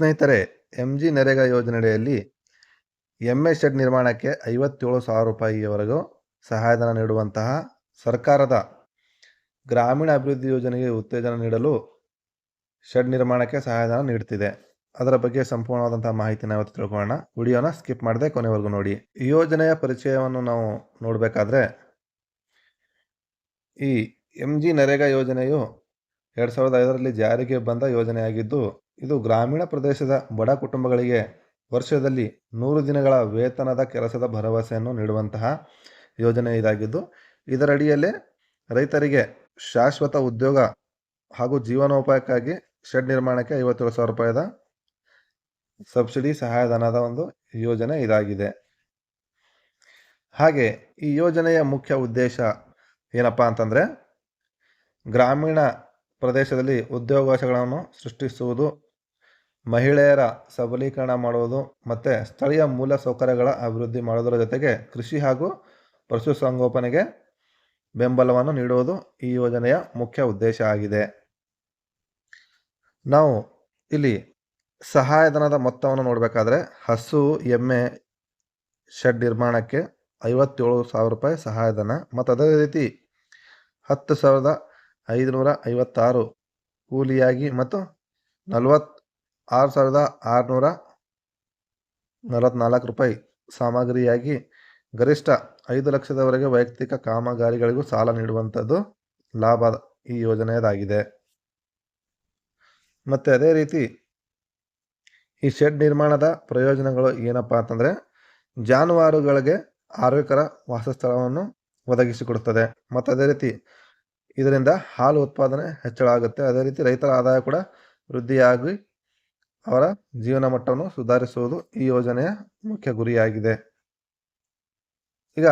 ಸ್ನೇಹಿತರೆ M G NREGA ಯೋಜನೆಯಡಿಯಲ್ಲಿ ಎಮ್ಮೆ ಶೆಡ್ ನಿರ್ಮಾಣಕ್ಕೆ ಐವತ್ತೇಳು ಸಾವಿರ ರೂಪಾಯಿಯವರೆಗೂ ಸಹಾಯಧನ ನೀಡುವಂತಹ ಸರ್ಕಾರದ ಗ್ರಾಮೀಣ ಅಭಿವೃದ್ಧಿ ಯೋಜನೆಗೆ ಉತ್ತೇಜನ ನೀಡಲು ಶೆಡ್ ನಿರ್ಮಾಣಕ್ಕೆ ಸಹಾಯಧನ ನೀಡುತ್ತಿದೆ ಅದರ ಬಗ್ಗೆ ಸಂಪೂರ್ಣವಾದಂತಹ ಮಾಹಿತಿನ ಇವತ್ತು ತಿಳ್ಕೊಳ್ಳೋಣ. ವಿಡಿಯೋನ ಸ್ಕಿಪ್ ಮಾಡದೆ ಕೊನೆವರೆಗೂ ನೋಡಿ. ಈ ಯೋಜನೆಯ ಪರಿಚಯವನ್ನು ನಾವು ನೋಡಬೇಕಾದ್ರೆ, ಈ ಎಂ ಜಿ ನರೇಗಾ ಯೋಜನೆಯು ಎರಡು ಸಾವಿರದ ಐದರಲ್ಲಿ ಜಾರಿಗೆ ಬಂದ ಯೋಜನೆಯಾಗಿದ್ದು ಇದು ಗ್ರಾಮೀಣ ಪ್ರದೇಶದ ಬಡ ಕುಟುಂಬಗಳಿಗೆ ವರ್ಷದಲ್ಲಿ ನೂರು ದಿನಗಳ ವೇತನದ ಕೆಲಸದ ಭರವಸೆಯನ್ನು ನೀಡುವಂತಹ ಯೋಜನೆ ಇದಾಗಿದ್ದು, ಇದರಡಿಯಲ್ಲೇ ರೈತರಿಗೆ ಶಾಶ್ವತ ಉದ್ಯೋಗ ಹಾಗೂ ಜೀವನೋಪಾಯಕ್ಕಾಗಿ ಶೆಡ್ ನಿರ್ಮಾಣಕ್ಕೆ ಐವತ್ತೇಳು ಸಾವಿರ ರೂಪಾಯಿದ ಸಬ್ಸಿಡಿ ಸಹಾಯಧನದ ಒಂದು ಯೋಜನೆ ಇದಾಗಿದೆ. ಹಾಗೆ ಈ ಯೋಜನೆಯ ಮುಖ್ಯ ಉದ್ದೇಶ ಏನಪ್ಪ ಅಂತಂದರೆ, ಗ್ರಾಮೀಣ ಪ್ರದೇಶದಲ್ಲಿ ಉದ್ಯೋಗಾವಕಾಶಗಳನ್ನು ಸೃಷ್ಟಿಸುವುದು ಮಹಿಳೆಯರ ಸಬಲೀಕರಣ ಮಾಡುವುದು ಮತ್ತು ಸ್ಥಳೀಯ ಮೂಲ ಸೌಕರ್ಯಗಳ ಅಭಿವೃದ್ಧಿ ಮಾಡೋದರ ಜೊತೆಗೆ ಕೃಷಿ ಹಾಗೂ ಪಶುಸಂಗೋಪನೆಗೆ ಬೆಂಬಲವನ್ನು ನೀಡುವುದು ಈ ಯೋಜನೆಯ ಮುಖ್ಯ ಉದ್ದೇಶ ಆಗಿದೆ. ನಾವು ಇಲ್ಲಿ ಸಹಾಯಧನದ ಮೊತ್ತವನ್ನು ನೋಡಬೇಕಾದ್ರೆ ಹಸು, ಎಮ್ಮೆ, ಶೆಡ್ ನಿರ್ಮಾಣಕ್ಕೆ ಐವತ್ತೇಳು ಸಾವಿರ ರೂಪಾಯಿ ಸಹಾಯಧನ ಮತ್ತು ಅದೇ ರೀತಿ ಹತ್ತು ಸಾವಿರದ ಐದುನೂರ ಐವತ್ತಾರು ಕೂಲಿಯಾಗಿ ಮತ್ತು ನಲವತ್ತು ಆರು ಸಾವಿರದ ಆರುನೂರ ನಲವತ್ನಾಲ್ಕು ರೂಪಾಯಿ. ಸಾಮಗ್ರಿಯಾಗಿ ಗರಿಷ್ಠ ಐದು ಲಕ್ಷದವರೆಗೆ ವೈಯಕ್ತಿಕ ಕಾಮಗಾರಿಗಳಿಗೂ ಸಾಲ ನೀಡುವಂಥದ್ದು ಲಾಭ ಈ ಯೋಜನೆಯದಾಗಿದೆ. ಮತ್ತು ಅದೇ ರೀತಿ ಈ ಶೆಡ್ ನಿರ್ಮಾಣದ ಪ್ರಯೋಜನಗಳು ಏನಪ್ಪ ಅಂತಂದರೆ ಜಾನುವಾರುಗಳಿಗೆ ಆರೋಗ್ಯಕರ ವಾಸಸ್ಥಳವನ್ನು ಒದಗಿಸಿಕೊಡುತ್ತದೆ. ಮತ್ತು ಅದೇ ರೀತಿ ಇದರಿಂದ ಹಾಲು ಉತ್ಪಾದನೆ ಹೆಚ್ಚಳ ಆಗುತ್ತೆ. ಅದೇ ರೀತಿ ರೈತರ ಆದಾಯ ಕೂಡ ವೃದ್ಧಿಯಾಗಿ ಅವರ ಜೀವನ ಮಟ್ಟವನ್ನು ಸುಧಾರಿಸುವುದು ಈ ಯೋಜನೆಯ ಮುಖ್ಯ ಗುರಿಯಾಗಿದೆ. ಈಗ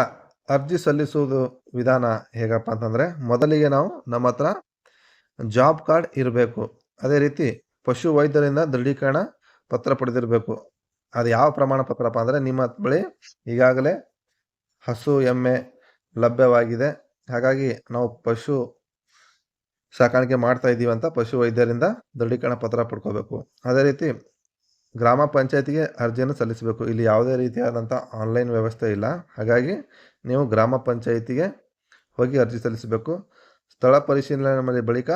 ಅರ್ಜಿ ಸಲ್ಲಿಸುವುದು ವಿಧಾನ ಹೇಗಪ್ಪ ಅಂತಂದರೆ, ಮೊದಲಿಗೆ ನಾವು ನಮ್ಮ ಹತ್ರ ಜಾಬ್ ಕಾರ್ಡ್ ಇರಬೇಕು. ಅದೇ ರೀತಿ ಪಶು ವೈದ್ಯರಿಂದ ದೃಢೀಕರಣ ಪತ್ರ ಪಡೆದಿರಬೇಕು. ಅದು ಯಾವ ಪ್ರಮಾಣ ಪತ್ರಪ್ಪ ಅಂದರೆ, ನಿಮ್ಮ ಬಳಿ ಈಗಾಗಲೇ ಹಸು, ಎಮ್ಮೆ ಲಭ್ಯವಾಗಿದೆ. ಹಾಗಾಗಿ ನಾವು ಪಶು ಸಾಕಾಣಿಕೆ ಮಾಡ್ತಾ ಇದ್ದೀವಿ ಅಂತ ಪಶು ವೈದ್ಯರಿಂದ ದೃಢೀಕರಣ ಪತ್ರ ಪಡ್ಕೋಬೇಕು. ಅದೇ ರೀತಿ ಗ್ರಾಮ ಪಂಚಾಯತಿಗೆ ಅರ್ಜಿಯನ್ನು ಸಲ್ಲಿಸಬೇಕು. ಇಲ್ಲಿ ಯಾವುದೇ ರೀತಿಯಾದಂಥ ಆನ್ಲೈನ್ ವ್ಯವಸ್ಥೆ ಇಲ್ಲ. ಹಾಗಾಗಿ ನೀವು ಗ್ರಾಮ ಪಂಚಾಯಿತಿಗೆ ಹೋಗಿ ಅರ್ಜಿ ಸಲ್ಲಿಸಬೇಕು. ಸ್ಥಳ ಪರಿಶೀಲನೆ ಮಾಡಿದ ಬಳಿಕ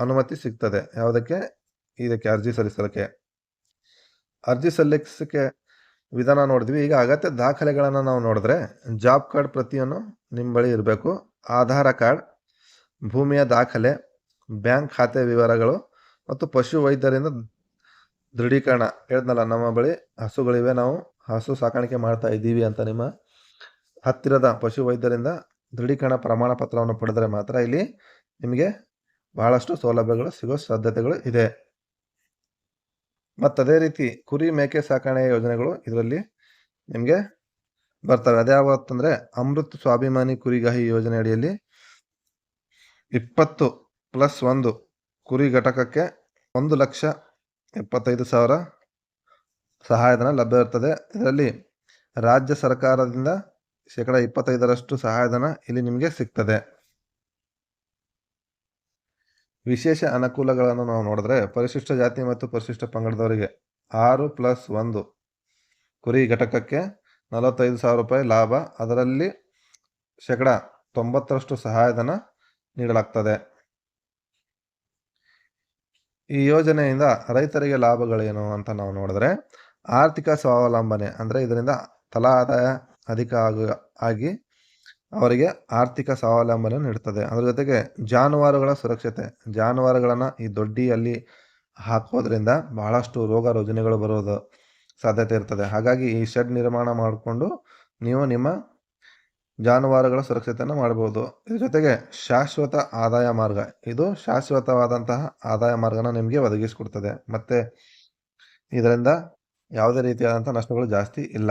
ಅನುಮತಿ ಸಿಗ್ತದೆ. ಯಾವುದಕ್ಕೆ? ಇದಕ್ಕೆ ಅರ್ಜಿ ಸಲ್ಲಿಸಲಿಕ್ಕೆ. ಅರ್ಜಿ ಸಲ್ಲಿಸೋಕ್ಕೆ ವಿಧಾನ ನೋಡಿದ್ವಿ. ಈಗ ಅಗತ್ಯ ದಾಖಲೆಗಳನ್ನು ನಾವು ನೋಡಿದ್ರೆ ಜಾಬ್ ಕಾರ್ಡ್ ಪ್ರತಿಯನ್ನು ನಿಮ್ಮ ಬಳಿ ಇರಬೇಕು. ಆಧಾರ ಕಾರ್ಡ್, ಭೂಮಿಯ ದಾಖಲೆ ಬ್ಯಾಂಕ್ ಖಾತೆ ವಿವರಗಳು ಮತ್ತು ಪಶು ವೈದ್ಯರಿಂದ ದೃಢೀಕರಣ. ಹೇಳಿದ್ನಲ್ಲ, ನಮ್ಮ ಬಳಿ ಹಸುಗಳಿವೆ, ನಾವು ಹಸು ಸಾಕಾಣಿಕೆ ಮಾಡ್ತಾ ಇದ್ದೀವಿ ಅಂತ ನಿಮ್ಮ ಹತ್ತಿರದ ಪಶು ವೈದ್ಯರಿಂದ ದೃಢೀಕರಣ ಪ್ರಮಾಣ ಪತ್ರವನ್ನು ಪಡೆದರೆ ಮಾತ್ರ ಇಲ್ಲಿ ನಿಮಗೆ ಬಹಳಷ್ಟು ಸೌಲಭ್ಯಗಳು ಸಿಗೋ ಸಾಧ್ಯತೆಗಳು ಇದೆ. ಮತ್ತು ಅದೇ ರೀತಿ ಕುರಿ ಮೇಕೆ ಸಾಕಣೆ ಯೋಜನೆಗಳು ಇದರಲ್ಲಿ ನಿಮಗೆ ಬರ್ತವೆ. ಅದ್ಯಾವತ್ತಂದರೆ ಅಮೃತ್ ಸ್ವಾಭಿಮಾನಿ ಕುರಿಗಾಹಿ ಯೋಜನೆ ಅಡಿಯಲ್ಲಿ ಇಪ್ಪತ್ತು ಪ್ಲಸ್ ಒಂದು ಕುರಿ ಘಟಕಕ್ಕೆ ಒಂದು ಲಕ್ಷ ಎಪ್ಪತ್ತೈದು ಸಾವಿರ ಸಹಾಯಧನ ಲಭ್ಯ ಇರ್ತದೆ. ಇದರಲ್ಲಿ ರಾಜ್ಯ ಸರ್ಕಾರದಿಂದ ಶೇಕಡ ಇಪ್ಪತ್ತೈದರಷ್ಟು ಸಹಾಯಧನ ಇಲ್ಲಿ ನಿಮಗೆ ಸಿಗ್ತದೆ. ವಿಶೇಷ ಅನುಕೂಲಗಳನ್ನು ನಾವು ನೋಡಿದ್ರೆ ಪರಿಶಿಷ್ಟ ಜಾತಿ ಮತ್ತು ಪರಿಶಿಷ್ಟ ಪಂಗಡದವರಿಗೆ ಆರು ಪ್ಲಸ್ ಒಂದು ಕುರಿ ಘಟಕಕ್ಕೆ ನಲವತ್ತೈದು ಸಾವಿರ ರೂಪಾಯಿ ಲಾಭ. ಅದರಲ್ಲಿ ಶೇಕಡ ತೊಂಬತ್ತರಷ್ಟು ಸಹಾಯಧನ ನೀಡಲಾಗ್ತದೆ. ಈ ಯೋಜನೆಯಿಂದ ರೈತರಿಗೆ ಲಾಭಗಳೇನು ಅಂತ ನಾವು ನೋಡಿದ್ರೆ, ಆರ್ಥಿಕ ಸ್ವಾವಲಂಬನೆ ಅಂದರೆ ಇದರಿಂದ ತಲಾ ಆದಾಯ ಅಧಿಕ ಆಗ, ಆಗಿ ಅವರಿಗೆ ಆರ್ಥಿಕ ಸ್ವಾವಲಂಬನೆ ನೀಡುತ್ತದೆ ಅದರ ಜೊತೆಗೆ ಜಾನುವಾರುಗಳ ಸುರಕ್ಷತೆ, ಜಾನುವಾರುಗಳನ್ನು ಈ ದೊಡ್ಡಿಯಲ್ಲಿ ಹಾಕೋದ್ರಿಂದ ಬಹಳಷ್ಟು ರೋಗ ರುಜಿನಗಳು ಬರೋದು ಸಾಧ್ಯತೆ ಇರ್ತದೆ. ಹಾಗಾಗಿ ಈ ಶೆಡ್ ನಿರ್ಮಾಣ ಮಾಡಿಕೊಂಡು ನೀವು ನಿಮ್ಮ ಜಾನುವಾರುಗಳ ಸುರಕ್ಷತೆಯನ್ನು ಮಾಡಬಹುದು. ಇದ್ರ ಜೊತೆಗೆ ಶಾಶ್ವತ ಆದಾಯ ಮಾರ್ಗ. ಇದು ಶಾಶ್ವತವಾದಂತಹ ಆದಾಯ ಮಾರ್ಗನ ನಿಮಗೆ ಒದಗಿಸಿಕೊಡ್ತದೆ. ಮತ್ತು ಇದರಿಂದ ಯಾವುದೇ ರೀತಿಯಾದಂಥ ನಷ್ಟಗಳು ಜಾಸ್ತಿ ಇಲ್ಲ.